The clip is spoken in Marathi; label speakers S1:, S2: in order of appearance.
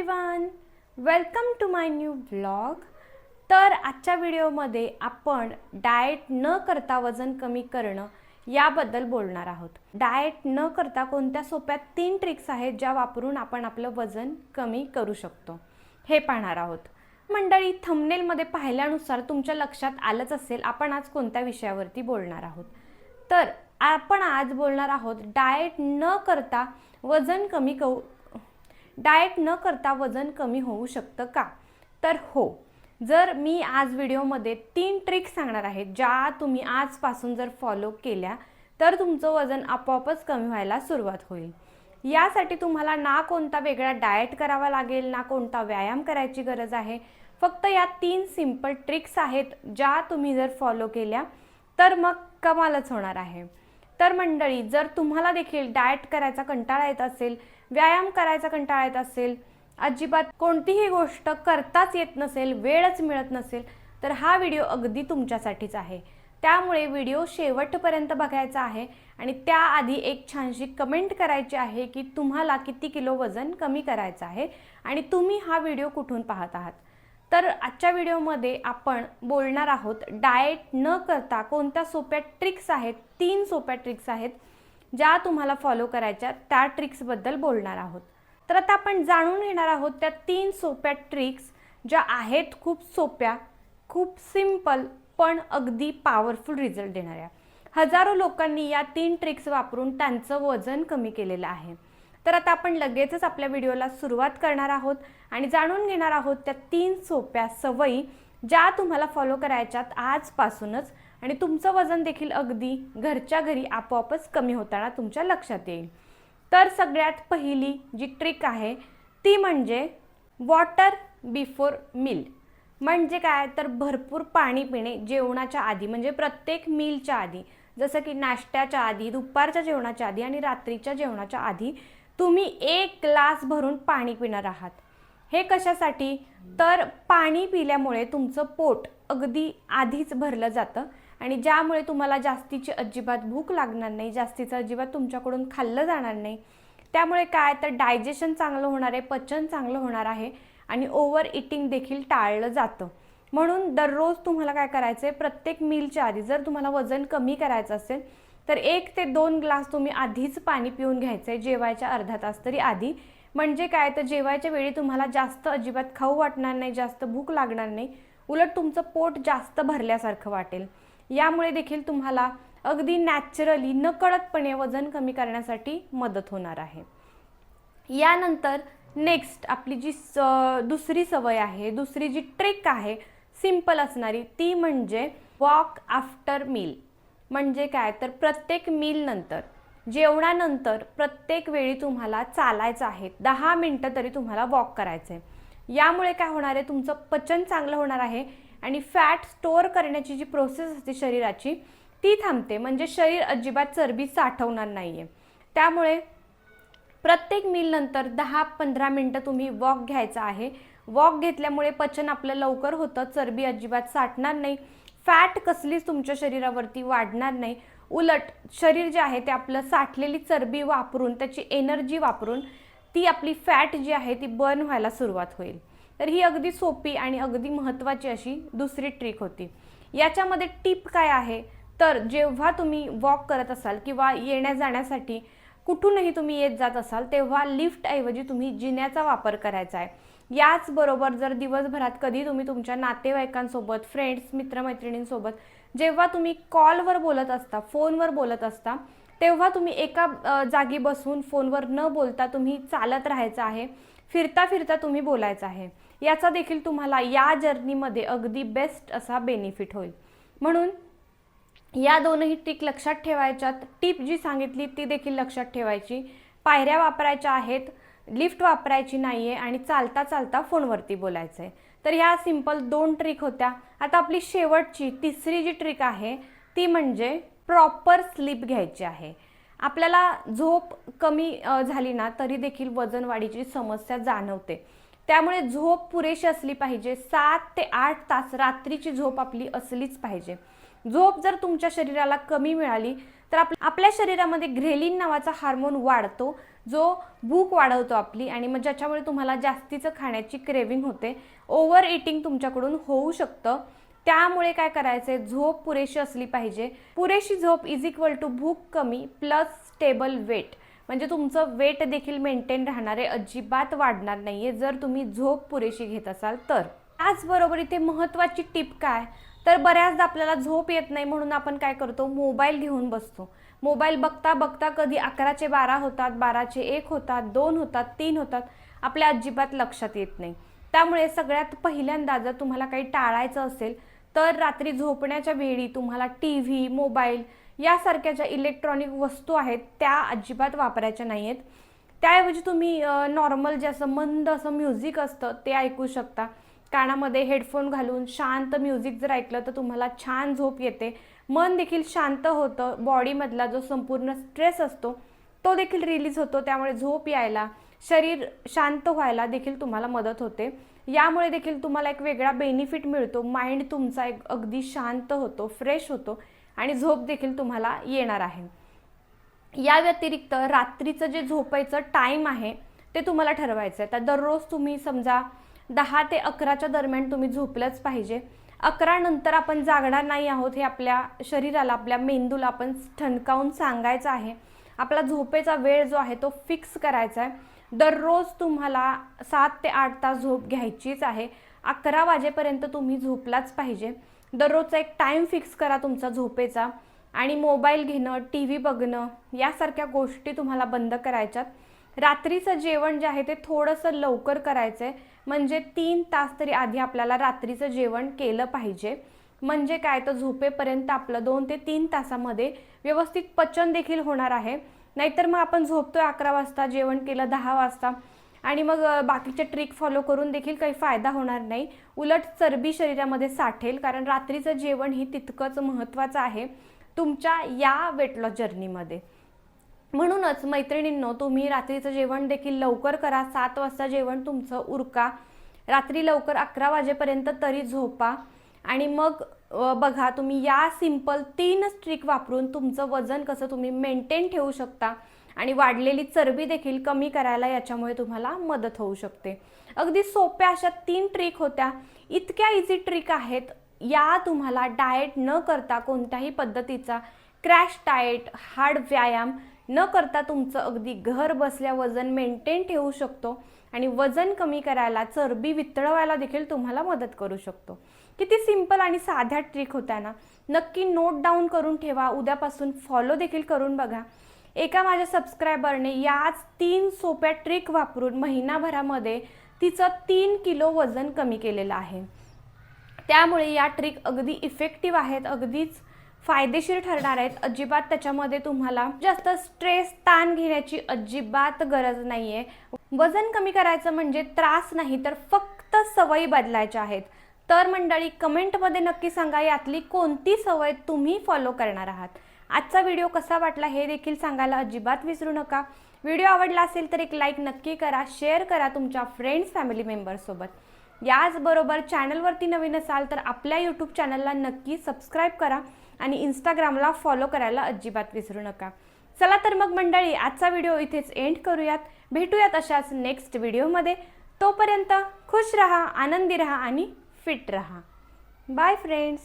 S1: Everyone welcome to my new blog तर आजच्या व्हिडिओमध्ये आपण डाएट न करता वजन कमी करणं याबद्दल बोलणार आहोत. डाएट न करता कोणत्या सोप्या तीन ट्रिक्स आहेत ज्या वापरून आपण आपलं वजन कमी करू शकतो? हे पाहणार आहोत. मंडळी थंबनेलमध्ये पाहिल्यानुसार तुमच्या लक्षात आलंच असेल आपण आज कोणत्या विषयावरती बोलणार आहोत? तर आपण आज बोलणार आहोत डाएट न करता वजन कमी करू डाएट न करता वजन कमी होऊ शकतं का? तर हो. जर मी आज व्हिडिओमध्ये तीन ट्रिक्स सांगणार आहे ज्या तुम्ही आजपासून जर फॉलो केल्या तर तुमचं वजन आपोआपच कमी व्हायला सुरुवात होईल. यासाठी तुम्हाला ना कोणता वेगळा डाएट करावा लागेल ना कोणता व्यायाम करायची गरज आहे फक्त या तीन सिंपल ट्रिक्स आहेत ज्या तुम्ही जर फॉलो केल्या तर मग कमालच होणार आहे. तर मंडळी जर तुम्हाला देखील डाएट करायचा कंटाळा येत असेल व्यायाम करायचा कंटाळा येत असेल अजिबात कोणतीही गोष्ट करताच येत नसेल वेळच मिळत नसेल तर हा व्हिडिओ अगदी तुमच्यासाठीच आहे. त्यामुळे व्हिडिओ शेवटपर्यंत बघायचा आहे आणि त्याआधी एक छानशी कमेंट करायची आहे की तुम्हाला किती किलो वजन कमी करायचं आहे आणि तुम्ही हा व्हिडिओ कुठून पाहत आहात? तर आजच्या व्हिडिओमध्ये आपण बोलणार आहोत डाएट न करता कोणत्या सोप्या ट्रिक्स आहेत तीन सोप्या ट्रिक्स आहेत ज्या तुम्हाला फॉलो करायच्या त्या ट्रिक्सबद्दल बोलणार आहोत. तर आता आपण जाणून घेणार आहोत त्या तीन सोप्या ट्रिक्स ज्या आहेत खूप सोप्या खूप सिंपल पण अगदी पॉवरफुल रिझल्ट देणाऱ्या. हजारो लोकांनी या तीन ट्रिक्स वापरून त्यांचं वजन कमी केलेलं आहे. तर आता आपण लगेचच आपल्या व्हिडिओला सुरुवात करणार आहोत आणि जाणून घेणार आहोत त्या तीन सोप्या सवयी ज्या तुम्हाला फॉलो करायच्यात आजपासूनच आणि तुमचं वजन देखील अगदी घरच्या घरी आपोआपच कमी होताना तुमच्या लक्षात येईल. तर सगळ्यात पहिली जी ट्रिक आहे ती म्हणजे वॉटर बिफोर मील म्हणजे काय? तर भरपूर पाणी पिणे जेवणाच्या आधी म्हणजे प्रत्येक मीलच्या आधी. जसं की नाश्त्याच्या आधी दुपारच्या जेवणाच्या आधी आणि रात्रीच्या जेवणाच्या आधी तुम्ही एक ग्लास भरून पाणी पिणार आहात. हे कशासाठी? तर पाणी पिल्यामुळे तुमचं पोट अगदी आधीच भरलं जातं. आणि ज्यामुळे तुम्हाला जास्तीची अजिबात भूक लागणार नाही जास्तीचं अजिबात तुमच्याकडून खाल्लं जाणार नाही. त्यामुळे काय तर डायजेशन चांगलं होणार आहे पचन चांगलं होणार आहे आणि ओव्हर इटिंग देखील टाळलं जातं. म्हणून दररोज तुम्हाला काय करायचं आहे प्रत्येक मीलच्या आधी जर तुम्हाला वजन कमी करायचं असेल तर एक ते दोन ग्लास तुम्ही आधीच पाणी पिऊन घ्यायचं आहे जेवायच्या अर्धा तास तरी आधी. म्हणजे काय तर जेवायच्या वेळी तुम्हाला जास्त अजिबात खाऊ वाटणार नाही जास्त भूक लागणार नाही. उलट तुमचं पोट जास्त भरल्यासारखं वाटेल. यामुळे देखील तुम्हाला अगदी नॅचरली नकळतपणे वजन कमी करण्यासाठी मदत होणार आहे. यानंतर नेक्स्ट आपली जी स दुसरी सवय आहे दुसरी जी ट्रिक आहे सिंपल असणारी ती म्हणजे वॉक आफ्टर मील म्हणजे काय? तर प्रत्येक मील नंतर जेवणानंतर प्रत्येक वेळी तुम्हाला चालायचं आहे. दहा मिनटं तरी तुम्हाला वॉक करायचं आहे यामुळे काय होणार आहे? तुमचं पचन चांगलं होणार आहे. आणि फॅट स्टोअर करण्याची जी प्रोसेस असते शरीराची ती थांबते. म्हणजे शरीर अजिबात चरबी साठवणार नाही आहे त्यामुळे प्रत्येक मीलनंतर दहा पंधरा मिनटं तुम्ही वॉक घ्यायचा आहे. वॉक घेतल्यामुळे पचन आपलं लवकर होतं. चरबी अजिबात साठणार नाही. फॅट कसलीच तुमच्या शरीरावरती वाढणार नाही. उलट शरीर जे आहे ते आपलं साठलेली चरबी वापरून त्याची एनर्जी वापरून ती आपली फॅट जी आहे ती बर्न व्हायला सुरुवात होईल. तर ही अगदी सोपी आणि अगदी महत्त्वाची अशी दुसरी ट्रिक होती. याच्यामध्ये टिप काय आहे? तर जेव्हा तुम्ही वॉक करत असाल किंवा येण्या जाण्यासाठी कुठूनही तुम्ही येत जात असाल तेव्हा लिफ्टऐवजी तुम्ही जिन्याचा वापर करायचा आहे. याचबरोबर जर दिवसभरात कधी तुम्ही तुमच्या नातेवाईकांसोबत फ्रेंड्स मित्रमैत्रिणींसोबत जेव्हा तुम्ही कॉलवर बोलत असता फोनवर बोलत असता तेव्हा तुम्ही एका जागी बसून फोनवर न बोलता तुम्ही चालत राहायचं आहे फिरता फिरता तुम्ही बोलायचं आहे. याचा देखील तुम्हाला या जर्नीमध्ये अगदी बेस्ट असा बेनिफिट होईल. म्हणून या दोनही टीक लक्षात ठेवायच्यात. टीप जी सांगितली ती देखील लक्षात ठेवायची. पायऱ्या वापरायच्या आहेत लिफ्ट वापरायची नाही आहे आणि चालता चालता फोनवरती बोलायचं आहे तर ह्या सिंपल दोन ट्रिक होत्या. आता आपली शेवटची तिसरी जी ट्रिक आहे ती म्हणजे प्रॉपर स्लीप घ्यायची आहे. आपल्याला झोप कमी झाली ना तरी देखील वजन वाढीची समस्या जाणवते. त्यामुळे झोप पुरेशी असली पाहिजे. सात ते आठ तास रात्रीची झोप आपली असलीच पाहिजे. झोप जर तुमच्या शरीराला कमी मिळाली तर आप आपल्या शरीरामध्ये ग्रेलिन नावाचा हार्मोन वाढतो जो भूक वाढवतो आपली आणि मग ज्याच्यामुळे तुम्हाला जास्तीचं खाण्याची क्रेविंग होते. ओव्हर इटिंग तुमच्याकडून होऊ शकतं. त्यामुळे काय करायचंय? झोप पुरेशी असली पाहिजे. पुरेशी झोप इज इक्वल टू भूक कमी प्लस स्टेबल वेट म्हणजे तुमचं वेट देखील मेंटेन राहणार आहे अजिबात वाढणार नाही आहे जर तुम्ही झोप पुरेशी घेत असाल तर. त्याचबरोबर इथे महत्त्वाची टिप काय? तर बऱ्याचदा आपल्याला झोप येत नाही म्हणून आपण काय करतो? मोबाईल घेऊन बसतो. मोबाईल बघता बघता कधी अकराचे बारा होतात बाराचे एक होतात दोन होतात तीन होतात आपल्या अजिबात लक्षात येत नाही. त्यामुळे सगळ्यात पहिल्यांदा जर तुम्हाला काही टाळायचं असेल तर रात्री झोपण्याच्या वेळी तुम्हाला टी व्ही मोबाईल यासारख्या ज्या इलेक्ट्रॉनिक वस्तू आहेत त्या अजिबात वापरायच्या नाही आहेत त्याऐवजी तुम्ही नॉर्मल जे असं मंद असं म्युझिक असतं ते ऐकू शकता. कानामध्ये हेडफोन घालून शांत म्युझिक जर ऐकलं तर तुम्हाला छान झोप येते. मन देखील शांत होतं. बॉडीमधला जो संपूर्ण स्ट्रेस असतो तो देखील रिलीज होतो. त्यामुळे झोप यायला शरीर शांत व्हायला देखील तुम्हाला मदत होते. यामुळे देखील तुम्हाला एक वेगळा बेनिफिट मिळतो. माइंड तुमचा एक अगदी शांत होतो फ्रेश होतो. आणि झोप देखील तुम्हाला येणार आहे. या व्यतिरिक्त रात्रीचं जे झोपायचं टाईम आहे ते तुम्हाला ठरवायचं आहे तर दररोज तुम्ही समजा दहा ते अकराच्या दरम्यान तुम्ही झोपलंच पाहिजे. अकरा नंतर आपण जागणार नाही आहोत हे आपल्या शरीराला आपल्या मेंदूला आपण ठणकावून सांगायचं आहे. आपला झोपेचा वेळ जो आहे तो फिक्स करायचा आहे. दररोज तुम्हाला सात ते आठ तास झोप घ्यायचीच आहे. अकरा वाजेपर्यंत तुम्ही झोपलाच पाहिजे. दररोजचा एक टाईम फिक्स करा तुमचा झोपेचा. आणि मोबाईल घेणं टी व्ही बघणं यासारख्या गोष्टी तुम्हाला बंद करायच्यात. रात्रीचं जेवण जे आहे ते थोडंसं लवकर करायचं आहे म्हणजे तीन तास तरी आधी आपल्याला रात्रीचं जेवण केलं पाहिजे. म्हणजे काय तर झोपेपर्यंत आपलं दोन ते तीन तासामध्ये व्यवस्थित पचन देखील होणार आहे. नाहीतर मग आपण झोपतोय अकरा वाजता जेवण केलं दहा वाजता. आणि मग बाकीचे ट्रिक फॉलो करून देखील काही फायदा होणार नाही. उलट चरबी शरीरामध्ये साठेल कारण रात्रीचं जेवण ही तितकंच महत्त्वाचं आहे तुमच्या या वेट लॉस जर्नीमध्ये म्हणूनच मैत्रिणींनो तुम्ही रात्रीचं जेवण देखील लवकर करा. सात वाजता जेवण तुमचं उरका. रात्री लवकर अकरा वाजेपर्यंत तरी झोपा. आणि मग बघा तुम्ही या सिंपल तीनच ट्रिक वापरून तुमचं वजन कसं तुम्ही मेंटेन ठेवू शकता. आणि वाढलेली चरबी देखील कमी करायला याच्यामुळे तुम्हाला मदत होऊ शकते. अगदी सोप्या अशा तीन ट्रिक होत्या. इतक्या इझी ट्रिक आहेत या तुम्हाला डाएट न करता कोणत्याही पद्धतीचा क्रॅश डाएट हार्ड व्यायाम न करता तुमचं अगदी घर बसल्या वजन मेंटेन ठेवू शकतो आणि वजन कमी करायला चरबी वितळवायला देखील तुम्हाला मदत करू शकतो. किती सिंपल आणि साध्या ट्रिक होत्या ना. नक्की नोट डाऊन करून ठेवा. उद्यापासून फॉलो देखील करून बघा. एका माझ्या सबस्क्रायबरने याच तीन सोप्या ट्रिक वापरून महिनाभरामध्ये तिचं तीन किलो वजन कमी केलेलं आहे. त्यामुळे या ट्रिक अगदी इफेक्टिव्ह आहेत अगदीच फायदेशीर ठरणार आहेत. अजिबात त्याच्यामध्ये तुम्हाला जास्त स्ट्रेस ताण घेण्याची अजिबात गरज नाहीये. वजन कमी करायचं म्हणजे त्रास नाही तर फक्त सवयी बदलायच्या आहेत. तर मंडळी कमेंटमध्ये नक्की सांगा यातली कोणती सवय तुम्ही फॉलो करणार आहात. आजचा व्हिडिओ कसा वाटला हे देखील सांगायला अजिबात विसरू नका. व्हिडिओ आवडला असेल तर एक लाईक नक्की करा शेअर करा तुमच्या फ्रेंड्स फॅमिली मेंबर्ससोबत याचबरोबर चॅनलवरती नवीन असाल तर आपल्या यूट्यूब चॅनलला नक्की सबस्क्राईब करा आणि इंस्टाग्रामला फॉलो करायला अजिबात विसरू नका. चला तर मग मंडळी आजचा व्हिडिओ इथेच एंड करूयात. भेटूयात अशाच नेक्स्ट व्हिडिओमध्ये तोपर्यंत खुश रहा आनंदी रहा आणि फिट रहा. Bye friends